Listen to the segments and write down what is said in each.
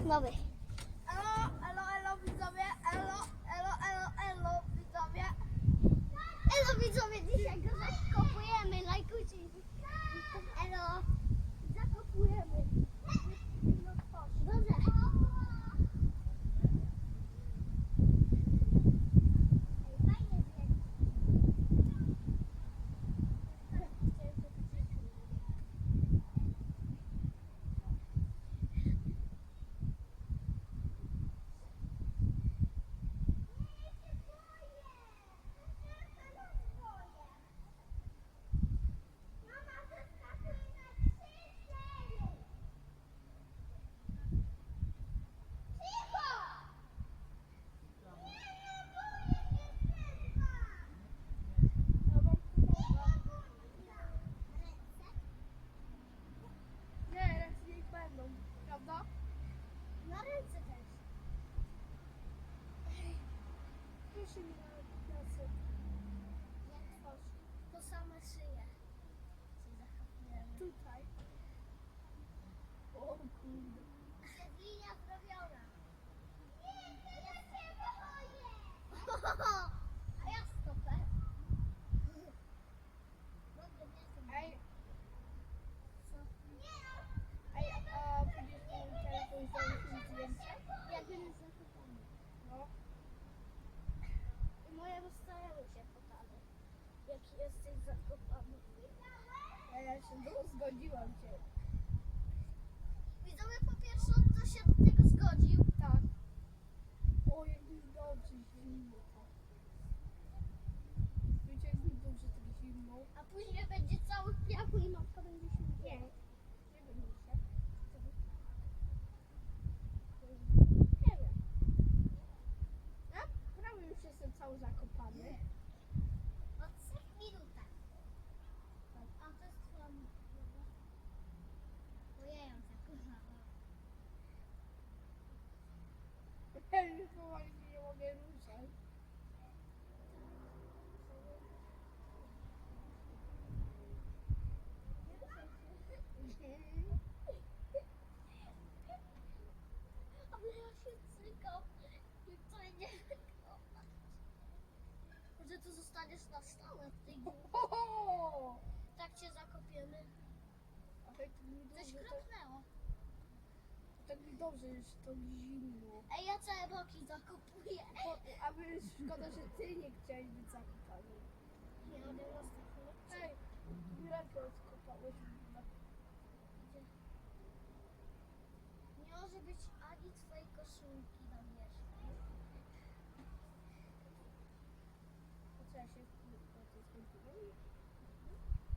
Elo, elo, elo widzowie, elo, elo, elo, elo widzowie. Elo go zakopany. Ja, ja się do, zgodziłam się. Widzowie po pierwsze to się do tego zgodził. Tak. O, jak mi dobrze zimno. tak. Wiecie, jak mi dobrze tak zimno. A później będzie cały w piachu i matka będzie się Nie, nie. nie będzie się. Nie wiem. Ja prawie już jestem cały zakopany. Od trzech minutach. A to jest twoja mama. Ją zakopałam. Ja już powoli nie mogę ruszać. Ale ja się cykam. I to nie zakopać. Może tu zostaniesz na stałe w tej górze. Tak cię zakopiemy. Tak mi Coś dobrze, tak, kropnęło. tak mi dobrze jest to zimno. Ej, ja całe boki zakopuję. Bo, a wiesz, szkoda, że ty nie chciałeś być zakopany. Nie robię następnego. Ej, mi rękę odkopałeś. Nie może być ani twojej koszulki na wierzchu. To co ja się na to skończyłem?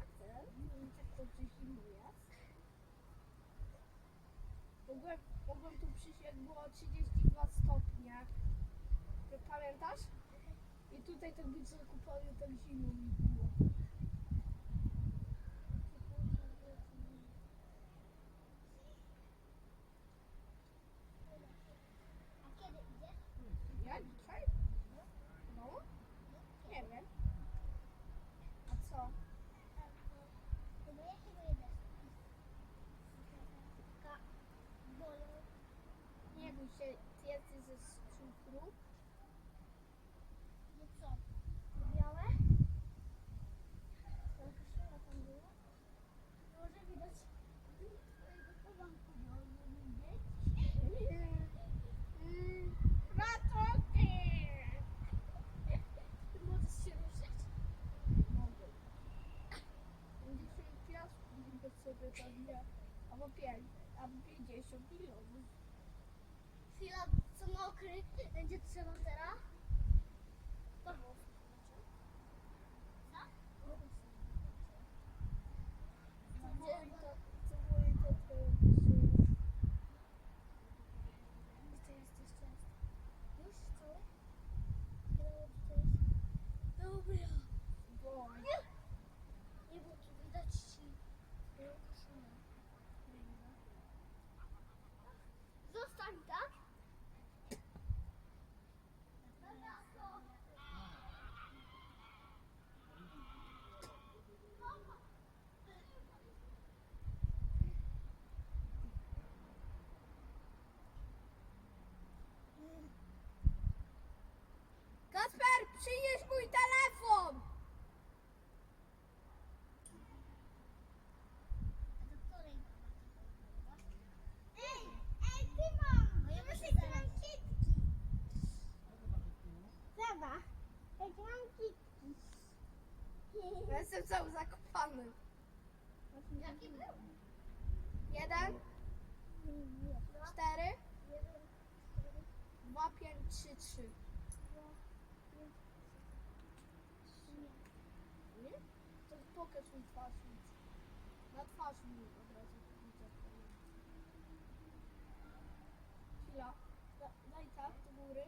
A? Mm, Tak zimno jest. Mogłem, mogłem tu przyjść jak było 32 stopnie. Pamiętasz? I tutaj tak być zakopany, tak zimno mi było. A kiedy idziesz? Ja dzisiaj? No? Nie wiem. A co? Chyba jakiego jedziesz? Ka- Bolą. Nie bój się, ty jesteś ze cukru. No co? Białe? Ta koszula tam była? Może widać twojego porządku, bo nie widzieć. Ratoty! Ty możesz się ruszyć? Mogę. Będzie się piasku, żeby sobie tam nie. Albo 5, albo 50 milionów. Chwila, co mokry będzie trzeba teraz? Mów. Co? Co moje to, to wysyła. Gdzie to jest jeszcze raz? Już cały? Ile tutaj jest? Dobra. Bo Nie! Nie, bo tu widać ci twoją koszulę. Zostań, tak? Jestem cały zakopany. Jaki był? Jeden, cztery, dwa, pięć, trzy, trzy. Nie? To pokaż mi twarz. nic. Na twarz mi od razu widzę. Chwila. Da, daj tak do góry.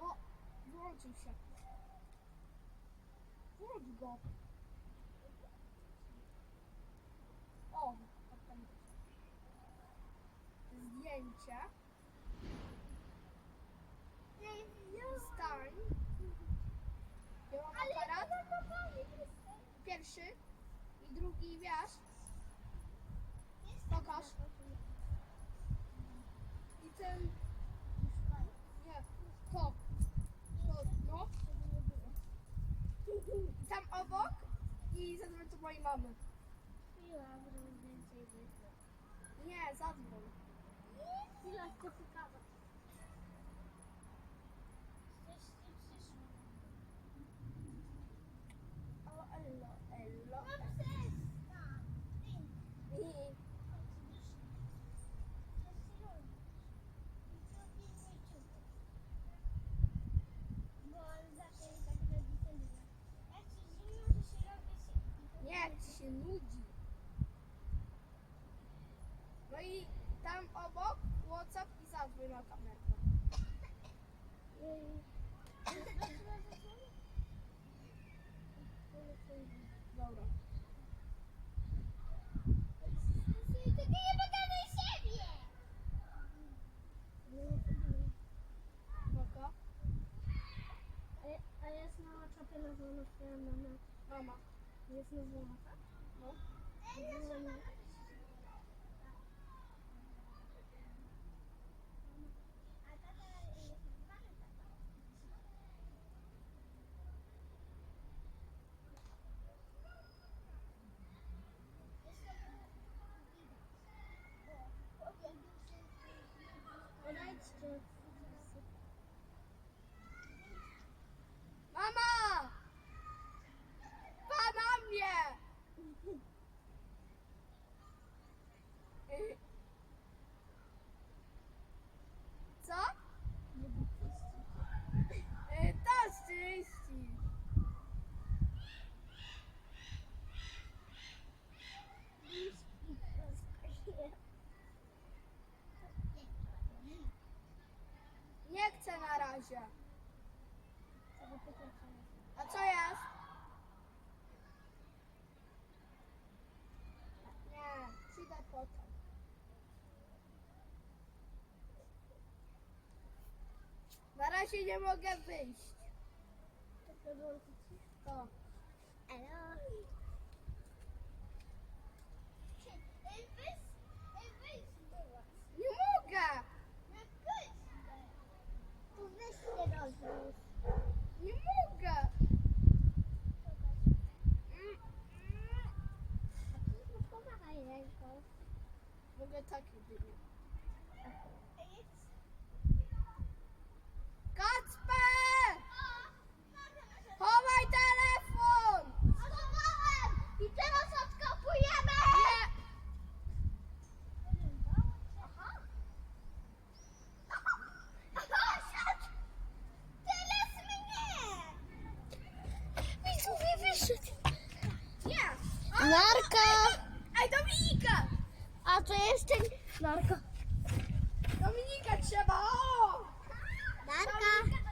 O, wyłączył się. Włącz go. O, tam Zdjęcie. Stań. Ja mam aparat. Pierwszy i drugi wiesz. Pokaż. I ten. Nie. To, no. I tam obok. I zadzwoń do mojej mamy. Chwila, żeby więcej wyszło. Nie, zadzwoń. Chwila, chcę pokazać. Coś nie przyszło. O, ello, ello. No przestań. Ty. I nie, jak ci się nudzi. No i tam obok WhatsApp i zadzwoń na kamerkę. Dobra. A jest mała czapia nazwana twoja mama. Mama. Jest nazwana, tak? No. Nazwana. Odejdźcie. Mama! Pana mnie! Y. Co? Y, To czyści. Nie chcę na razie. A co jest? Nie, przyjdę potem. Na razie nie mogę wyjść. To. Nie mogę! Nie mogę! Mm, mm. Mogę tak jedynie. Kacper! Chowaj telefon! I teraz odkopujemy! Nie! Aha. Poszedł! Teraz mnie! Widzowie wyszedł. Nie! Narka! Ej, Dominika! A to jest ten... Narka. Dominika trzeba! O! Dominika